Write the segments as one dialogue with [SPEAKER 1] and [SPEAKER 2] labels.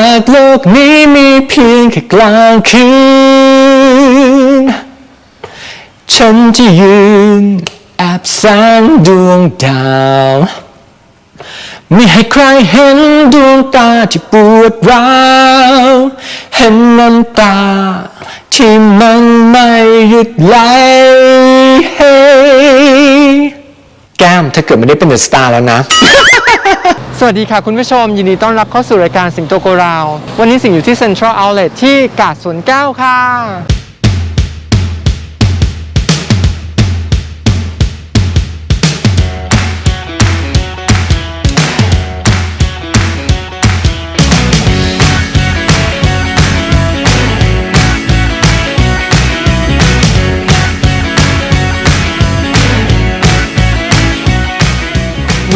[SPEAKER 1] ากโลกนี้มีเพียงแค่กลางคืน ฉันจะยืนแอบแสงดวงดาวไม่ให้ใครเห็นดวงตาที่ปวดร้าวเห็นน้ำตา ที่มันไม่หยุดไหลให้แก้มถ้าเกิดไม่ได้เป็นเดอะสตาร์แล้วนะ
[SPEAKER 2] สวัสดีค่ะคุณผู้ชม ยินดีต้อนรับเข้าสู่รายการสิงโตโกราว วันนี้สิงอยู่ที่เซ็นทรัลเอาท์เลที่กาดสวนเก้าค่ะ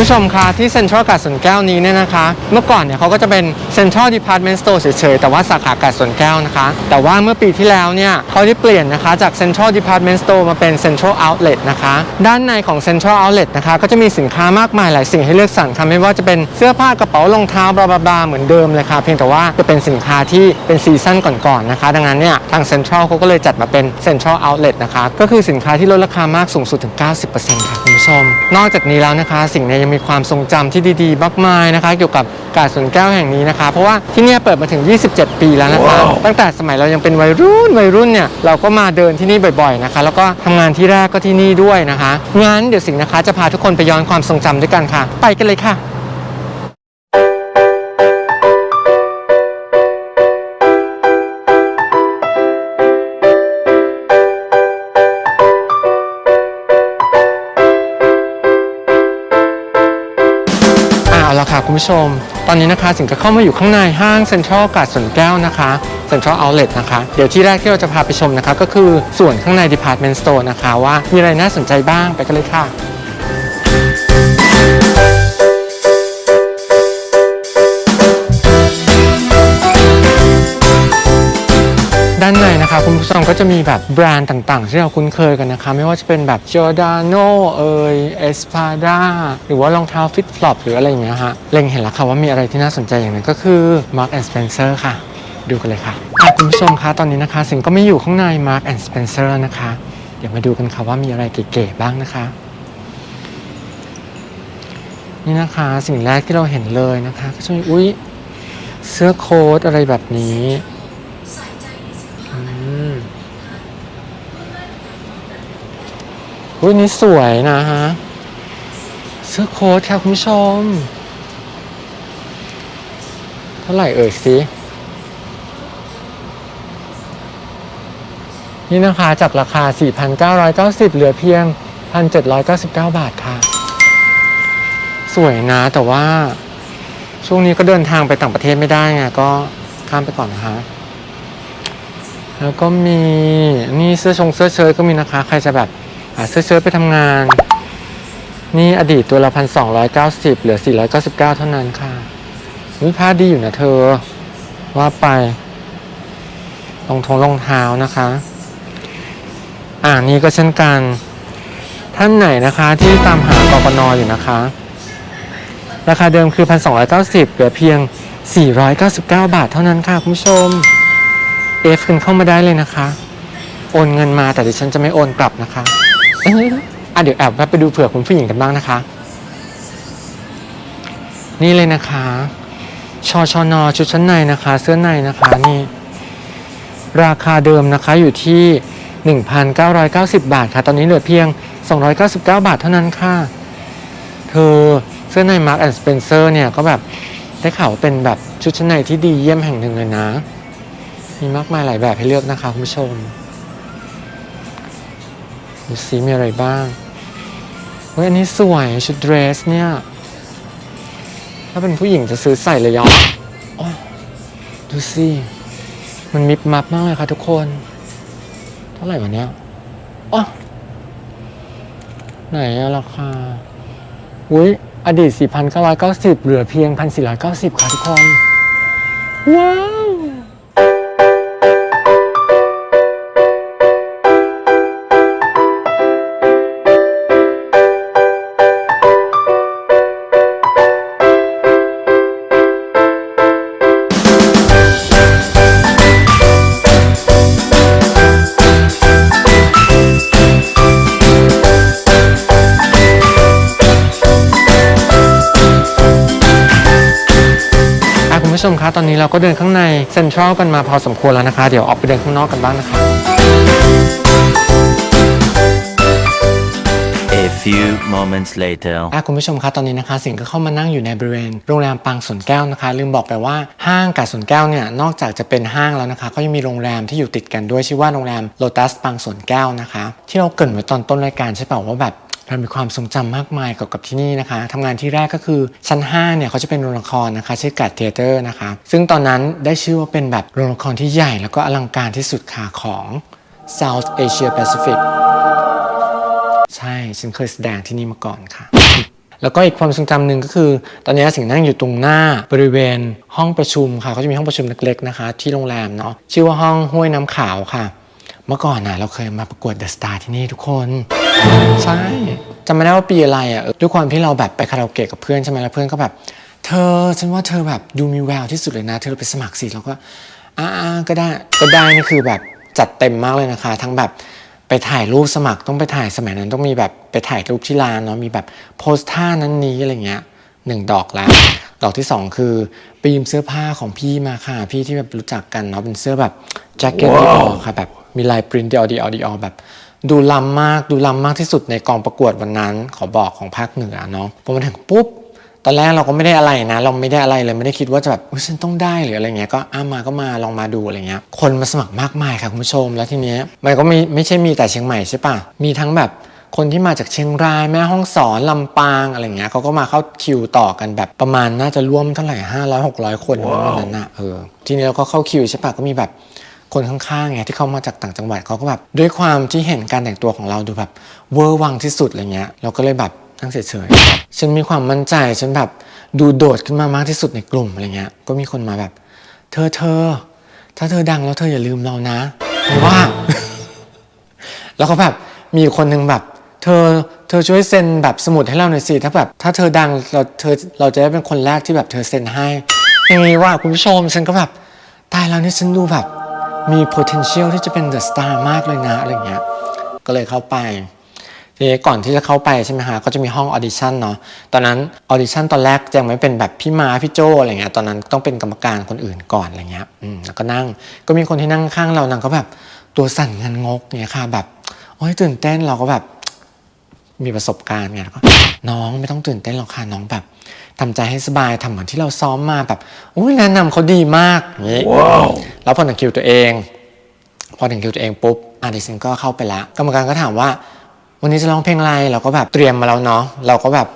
[SPEAKER 2] ผู้ชมคะที่เซ็นทรัลกาดสวนแก้วนี้เนี่ยนะคะ เมื่อก่อนเนี่ยเขาก็จะเป็น เซ็นทรัลดีพาร์ตเมนต์สโตร์เฉยๆ แต่ว่าสาขากาดสวนแก้วนะคะ แต่ว่าเมื่อปีที่แล้วเนี่ยเขาได้เปลี่ยนนะคะจากเซ็นทรัลดีพาร์ตเมนต์สโตร์มาเป็นเซ็นทรัลเอาท์เลทนะคะ ด้านในของเซ็นทรัลเอาท์เลทนะคะ ก็จะมีสินค้ามากมายหลายสิ่งให้เลือกสรรค่ะไม่ว่าจะเป็นเสื้อผ้ากระเป๋ารองเท้าบลาบลาบลาเหมือนเดิมเลยค่ะ เพียงแต่ว่าจะเป็นสินค้าที่เป็นซีซั่นก่อนๆนะคะ ดังนั้นเนี่ยทางเซ็นทรัลเขาก็เลยจัดมาเป็นเซ็นทรัลเอาท์เลทนะคะก็คือสินค้าที่ลดราคามากสูงสุดถึง 90%ค่ะคุณผู้ชม นอกจากนี้แล้วนะคะ สิ่งเนี้ยังมีความทรงจำที่ดีๆ มากมายนะคะ เกี่ยวกับกาดสวนแก้วแห่งนี้นะคะเพราะว่าที่เนี่ยเปิดมาถึง 27 ปีแล้วนะคะตั้งแต่สมัยเรายังเป็นวัยรุ่นวัยรุ่นเนี่ยเราก็มาเดินที่นี่บ่อยๆนะคะ แล้วก็ทำงานที่แรกก็ที่นี่ด้วยนะคะงั้นเดี๋ยวสิงห์นะคะ จะพาทุกคนไปย้อนความทรงจำด้วยกันค่ะ ไปกันเลยค่ะ เอาละค่ะคุณผู้ชม ตอนนี้นะคะสิงก็เข้ามาอยู่ข้างในห้างเซ็นทรัลกาดสวนแก้วนะคะเซ็นทรัลเอาท์เล็ตนะคะ เดี๋ยวที่แรกที่เราจะพาไปชมนะคะก็คือส่วนข้างใน Department Store นะคะ ว่ามีอะไรน่าสนใจบ้างไปกันเลยค่ะ ด้านในนะคะคุณผู้ชมก็จะมีแบบแบรนด์ต่างๆ ที่เราคุ้นเคยกันนะคะ ไม่ว่าจะเป็นแบบ Giordano เอ่ย Espada หรือว่ารองเท้า Fit Flop หรืออะไรอย่างเงี้ยฮะเล็งเห็นแล้วค่ะว่ามีอะไรที่น่าสนใจอย่างนึงก็คือ Mark and Spencer ค่ะ ดูกันเลยค่ะะคุณผู้ชมคะตอนนี้นะคะสิงก็ไม่อยู่ข้างใน Mark and Spencer นะคะ เดี๋ยวมาดูกันค่ะว่ามีอะไรเก๋ๆบ้างนะคะ นี่นะคะสิ่งแรกที่เราเห็นเลยนะคะ ก็จะมีอุ้ยเสื้อโค้ทอะไรแบบนี้ อืม อุ้นี่สวยนะฮะ เสื้อโค้ทค่ะคุณผู้ชม เท่าไหร่เอ่ยสินี่นะคะจากราคา 4,990 เหลือเพียง 1,799 บาทค่ะ สวยนะแต่ว่า ช่วงนี้ก็เดินทางไปต่างประเทศไม่ได้ไงก็ข้ามไปก่อนนะคะ แล้วก็มี นี่เสื้อชงเสื้อเชิ้ตก็มีนะคะ ใครจะแบบ เสื้อเชิ้ตไปทำงาน นี่อดีตตัวละพันสองร้อยเก้าสิบเหลือสี่ร้อยเก้าสิบเก้าเท่านั้นค่ะวิผ้าดีอยู่นะเธอ ว่าไปรองทงรองเท้านะคะ อ่านี่ก็เช่นกัน ท่านไหนนะคะที่ตามหากรกนอยู่นะคะ ราคาเดิมคือ 1,290 เหลือเพียง 499 บาทเท่านั้นค่ะ คุณผู้ชม เอฟกันเข้ามาได้เลยนะคะ โอนเงินมาแต่ดิฉันจะไม่โอนกลับนะคะ เอ้ยอะเดี๋ยวแอบแวะไปดูเผื่อคุณผู้หญิงกันบ้างนะคะ นี่เลยนะคะชอชอนอชุดชั้นในนะคะ เสื้อในนะคะนี่ ราคาเดิมนะคะอยู่ที่ 1,990 บาทค่ะ ตอนนี้เหลือเพียง 299 บาทเท่านั้นค่ะ เธอเสื้อใน Mark and Spencer เนี่ยก็แบบได้ข่าวว่าเป็นแบบชุดชั้นในที่ดีเยี่ยมแห่งหนึ่งเลยนะ มีมากมายหลายแบบให้เลือกนะคะคุณผู้ชม ดูซิมีอะไรบ้างเฮ้ยอันนี้สวยชุดเดรสเนี่ย ถ้าเป็นผู้หญิงจะซื้อใส่เลยยออ๋อดูสิมันมิบมับมากเลยค่ะทุกคน เท่าไหร่วะเนี่ยอ๋อไหนอะราคาอุ้ยอดีต 4,990 เหลือเพียง 1,490 ค่ะทุกคน ว้าว ผู้ชมคะตอนนี้เราก็เดินข้างในเซ็นทรัลกันมาพอสมควรแล้วนะคะ เดี๋ยวออกไปเดินข้างนอกกันบ้างนะคะ
[SPEAKER 3] A few moments later.
[SPEAKER 2] อะคุณผู้ชมคะตอนนี้นะคะ สิงห์ก็เข้ามานั่งอยู่ในบริเวณโรงแรมปางสวนแก้วนะคะ ลืมบอกไปว่าห้างกับสวนแก้วเนี่ยนอกจากจะเป็นห้างแล้วนะคะ ก็ยังมีโรงแรมที่อยู่ติดกันด้วยชื่อว่าโรงแรมโลตัสปางสวนแก้วนะคะ ที่เราเกรินไว้ตอนต้นรายการใช่เปล่าว่าแบบ เรามีความทรงจำมากมายเกี่ยวกับที่นี่นะคะทำงานที่แรกก็คือชั้น5เนี่ยเขาจะเป็นโรงละครนะคะชื่อกัดเทเตอร์นะคะ ซึ่งตอนนั้นได้ชื่อว่าเป็นแบบโรงละครที่ใหญ่แล้วก็อลังการที่สุดค่ะของ South Asia Pacific ใช่ ฉันเคยแสดงที่นี่มาก่อนค่ะ แล้วก็อีกความทรงจำหนึ่งก็คือ ตอนนี้สิงห์นั่งอยู่ตรงหน้าบริเวณห้องประชุมค่ะเขาจะมีห้องประชุมเล็กๆนะคะ ที่โรงแรมเนาะชื่อว่าห้องห้วยน้ำขาวค่ะ เมื่อก่อนนะเราเคยมาประกวดเดอะสตาร์ที่นี่ทุกคน ใช่จำไม่ได้ว่าปีอะไรอะด้วยความที่เราแบบไปคาราโอเกะกับเพื่อนใช่ไหมแล้วเพื่อนก็แบบ เธอฉันว่าเธอแบบดูมีแววที่สุดเลยนะ เธอไปสมัครสิเราก็อ่าก็ได้ก็ได้นี่คือแบบจัดเต็มมากเลยนะคะ ทั้งแบบไปถ่ายรูปสมัครต้องไปถ่ายสมัยนั้นต้องมีแบบไปถ่ายรูปที่ร้านเนาะมีแบบโพสท่านั้นนี้อะไรเงี้ยหนึ่งดอกแล้วดอกที่สองคือไปยืมเสื้อผ้าของพี่มาค่ะ พี่ที่แบบรู้จักกันเนาะเป็นเสื้อแบบแจ็คเก็ตดีออค่ะแบบมีลายปรินต์ดีออดีออดีออแบบ ดูล้ำมากดูล้ำมากที่สุดในกองประกวดวันนั้น ขอบอกของภาคเหนือเนาะพอมาถึงปุ๊บตอนแรกเราก็ไม่ได้อะไรนะ เราไม่ได้อะไรเลยไม่ได้คิดว่าจะแบบอุ๊ยฉันต้องได้หรืออะไรเงี้ยก็อ้ามาก็มาลองมาดูอะไรเงี้ยคนมาสมัครมากมายค่ะคุณผู้ชม แล้วทีเนี้ยมันก็ไม่ไม่ใช่มีแต่เชียงใหม่ใช่ปะมีทั้งแบบคนที่มาจากเชียงรายแม่ห้องสอนลำปางอะไรเงี้ยเขาก็มาเข้าคิวต่อกันแบบประมาณน่าจะร่วมเท่าไหร่ห้าร้อยหกร้อยคนวันนั้นนะเออทีนี้เราก็เข้าคิวใช่ปะก็มีแบบ คนข้างๆไงที่เขามาจากต่างจังหวัดเขาก็แบบด้วยความที่เห็นการแต่งตัวของเราดูแบบเวอร์วังที่สุดอะไรเงี้ยเราก็เลยแบบนั่งเฉยๆ ฉันมีความมั่นใจ ฉันแบบดูโดดขึ้นมามากที่สุดในกลุ่มอะไรเงี้ย ก็มีคนมาแบบ เธอเธอ ถ้าเธอดังแล้วเธออย่าลืมเรานะไม่ว่า แล้วก็แบบมีคนหนึ่งแบบ เธอเธอช่วยเซ็นแบบสมุดให้เราหน่อยสิ ถ้าแบบถ้าเธอดังเราเธอเราจะได้เป็นคนแรกที่แบบเธอเซ็นให้อย่างนี้ว่าคุณผู้ชมฉันก็แบบตายแล้วนี่ฉันดูแบบ มี potential ที่จะเป็น the star มากเลยนะอะไรเงี้ยก็เลยเข้าไปทีนี้ก่อนที่จะเข้าไปใช่ไหมฮะก็จะมีห้องออดิชั่นเนาะตอนนั้นออดิชั่นตอนแรกยังไม่เป็นแบบพี่มาพี่โจอะไรเงี้ยตอนนั้นต้องเป็นกรรมการคนอื่นก่อนอะไรเงี้ยอืมแล้วก็นั่งก็มีคนที่นั่งข้างเรานางก็แบบตัวสั่นงันงกเนี่ยค่ะแบบโอ้ยตื่นเต้นเราก็แบบ มีประสบการณ์ไงแล้วก็น้องไม่ต้องตื่นเต้นหรอกค่ะน้องแบบทำใจให้สบายทำเหมือนที่เราซ้อมมาแบบอุ้ยแนะนำเขาดีมากอย่างนี้แล้วพอถึงคิวตัวเอง พอถึงคิวตัวเองปุ๊บอาดิเซนก็เข้าไปแล้วกรรมการก็ถามว่า วันนี้จะร้องเพลงอะไรเราก็แบบเตรียมมาแล้วเนาะเราก็แบบ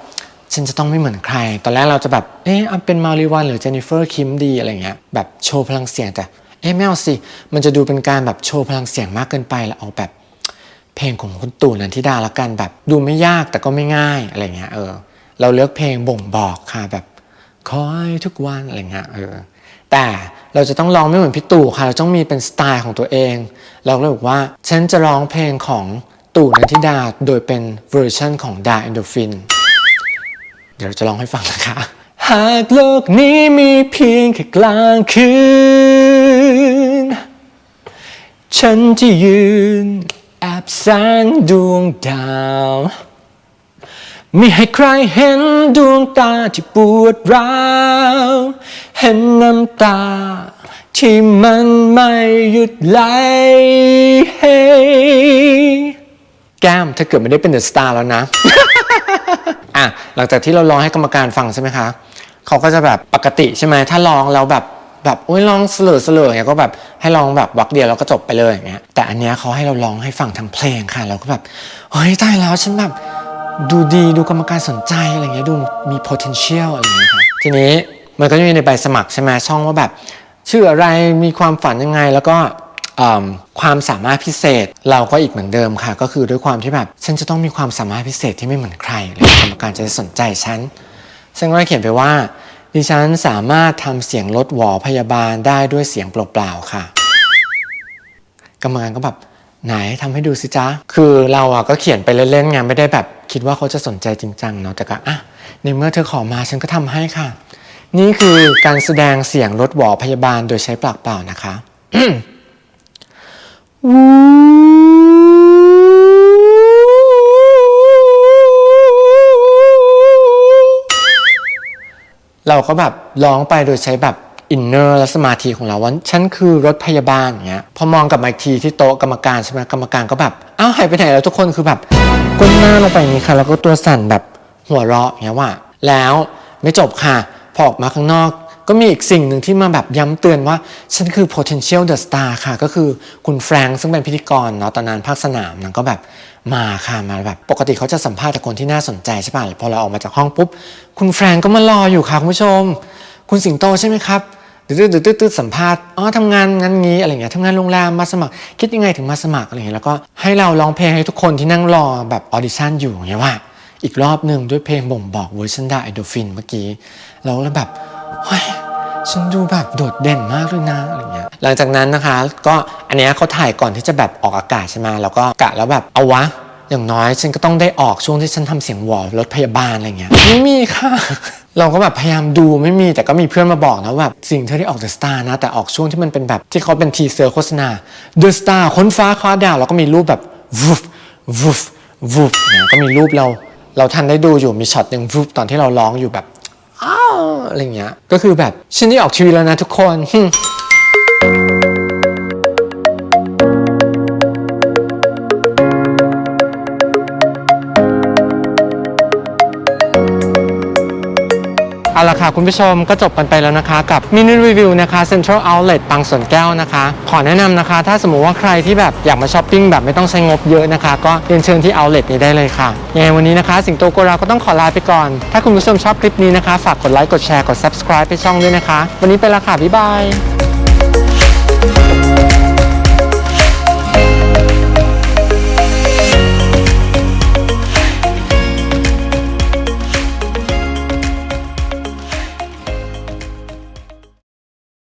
[SPEAKER 2] ฉันจะต้องไม่เหมือนใคร ตอนแรกเราจะแบบ เอ๊ะเอาเป็นมาริวันหรือเจนนิเฟอร์คิมดีอะไรเงี้ย แบบโชว์พลังเสียงแต่ เอ๊ะไม่เอาสิ มันจะดูเป็นการแบบโชว์พลังเสียงมากเกินไปแล้วเอาแบบ เพลงของคุณตู่นันทิดาละกันแบบดูไม่ยากแต่ก็ไม่ง่ายอะไรเงี้ยเออเราเลือกเพลงบ่งบอกค่ะแบบคอยทุกวันอะไรเงี้ยเออแต่เราจะต้องร้องไม่เหมือนพี่ตู่ค่ะ เราต้องมีเป็นสไตล์ของตัวเอง เราเลยบอกว่าฉันจะร้องเพลงของตู่นันทิดาโดยเป็นเวอร์ชันของดาเอนโดฟิน เดี๋ยวเราจะร้องให้ฟังนะคะ หากโลกนี้มีเพียงแค่กลางคืน ฉันจะยืน แอบแสงดวงดาวไม่ให้ใครเห็นดวงตาที่ปวดร้าว เห็นน้ำตา ที่มันไม่หยุดไหล แก้มถ้าเกิดไม่ได้เป็นเดอะสตาร์แล้วนะ อะ หลังจากที่เราร้องให้กรรมการฟังใช่ไหมคะ เขาก็จะแบบปกติใช่ไหม ถ้าร้องแล้วแบบ แบบโอ้ยร้องเสลอเสลออย่างเงี้ยก็แบบให้ร้องแบบวักเดียวแล้วก็จบไปเลยอย่างเงี้ยแต่อันเนี้ยเขาให้เราร้องให้ฟังทั้งเพลงค่ะเราก็แบบเฮ้ยตายแล้วฉันแบบดูดีดูกรรมการสนใจอะไรเงี้ยดูมี potential อะไรเงี้ยค่ะทีนี้มันก็จะมีในใบสมัครใช่ไหมช่องว่าแบบชื่ออะไรมีความฝันยังไงแล้วก็ความสามารถพิเศษเราก็อีกเหมือนเดิมค่ะ ก็คือด้วยความที่แบบฉันจะต้องมีความสามารถพิเศษที่ไม่เหมือนใครเลยกรรมการจะสนใจฉันซึ่งก็เขียนไปว่า ดิฉันสามารถทำเสียงลดหวอพยาบาลได้ด้วยเสียงเปล่าๆค่ะ กรรมการก็แบบไหนทำให้ดูสิจ๊ะคือเราอะก็เขียนไปเล่นๆไงไม่ได้แบบคิดว่าเขาจะสนใจจริงจังเนาะแต่ก็อะในเมื่อเธอขอมาฉันก็ทำให้ค่ะ นี่คือการแสดงเสียงลดหวอพยาบาลโดยใช้ปากเปล่านะคะ เราก็แบบร้องไปโดยใช้แบบอินเนอร์และสมาธิของเราว่าฉันคือรถพยาบาลอย่างเงี้ยพอมองกลับมาอีกทีที่โต๊ะกรรมการใช่ไหมกรรมการก็แบบอ้าวหายไปไหนแล้วทุกคนคือแบบก้มหน้าลงไปอย่างนี้ค่ะ แล้วก็ตัวสั่นแบบหัวเราะอย่างเงี้ยว่าแล้วไม่จบค่ะ พอออกมาข้างนอก ก็มีอีกสิ่งหนึ่งที่มาแบบย้ำเตือนว่า ฉันคือ potential the star ค่ะ ก็คือคุณแฟรงค์ซึ่งเป็นพิธีกรเนาะตอนนั้นภาคสนามนางก็แบบมาค่ะมาแบบ ปกติเขาจะสัมภาษณ์แต่คนที่น่าสนใจใช่ป่ะพอเราออกมาจากห้องปุ๊บ คุณแฟรงค์ก็มารออยู่ค่ะคุณผู้ชม คุณสิงโตใช่ไหมครับตืดตืดตืดตืดสัมภาษณ์อ๋อทำงานงั้นงี้อะไรเงี้ยทำงานโรงแรมมาสมัคร คิดยังไงถึงมาสมัครอะไรเงี้ยแล้วก็ให้เราร้องเพลงให้ทุกคนที่นั่งรอแบบออดิชั่นอยู่อย่างเงี้ยว่า อีกรอบหนึ่งด้วยเพลงบ่งบอกเวอร์ชันดาไอโดฟินเมื่อกี้เราก็เลยแบบ เฮ้ยฉันดูแบบโดดเด่นมากเลยนะอะไรเงี้ยหลังจากนั้นนะคะ ก็อันเนี้ยเขาถ่ายก่อนที่จะแบบออกอากาศใช่ไหมแล้วก็กะแล้วแบบเอาวะ อย่างน้อยฉันก็ต้องได้ออกช่วงที่ฉันทำเสียงวอลรถพยาบาลอะไรเงี้ยไม่มีค่ะ เราก็แบบพยายามดูไม่มีแต่ก็มีเพื่อนมาบอกนะว่าแบบสิ่งเธอได้ออก The Star นะ แต่ออกช่วงที่มันเป็นแบบที่เขาเป็นทีเซอร์โฆษณา The Star ค้นฟ้าคว้าดาวแล้วก็มีรูปแบบวุฟวุฟวุฟเนี่ยก็มีรูปเรา เราทันได้ดูอยู่มีช็อตหนึ่งวุฟตอนที่เราร้องอยู่แบบ อ้าวอะไรเงี้ยก็คือแบบฉันได้ออกทีวีแล้วนะทุกคน เอาละค่ะคุณผู้ชมก็จบกันไปแล้วนะคะ กับมินิรีวิวนะคะ Central Outlet บางสวนแก้วนะคะ ขอแนะนำนะคะ ถ้าสมมุติว่าใครที่แบบอยากมาช้อปปิ้งแบบไม่ต้องใช้งบเยอะนะคะ ก็เรียนเชิญที่ Outlet นี้ได้เลยค่ะยังไงวันนี้นะคะ สิงโตโกราก็ต้องขอลาไปก่อน ถ้าคุณผู้ชมชอบคลิปนี้นะคะ ฝากกดไลค์กดแชร์กด subscribe ไปช่องด้วยนะคะ วันนี้ไปละค่ะบ๊ายบาย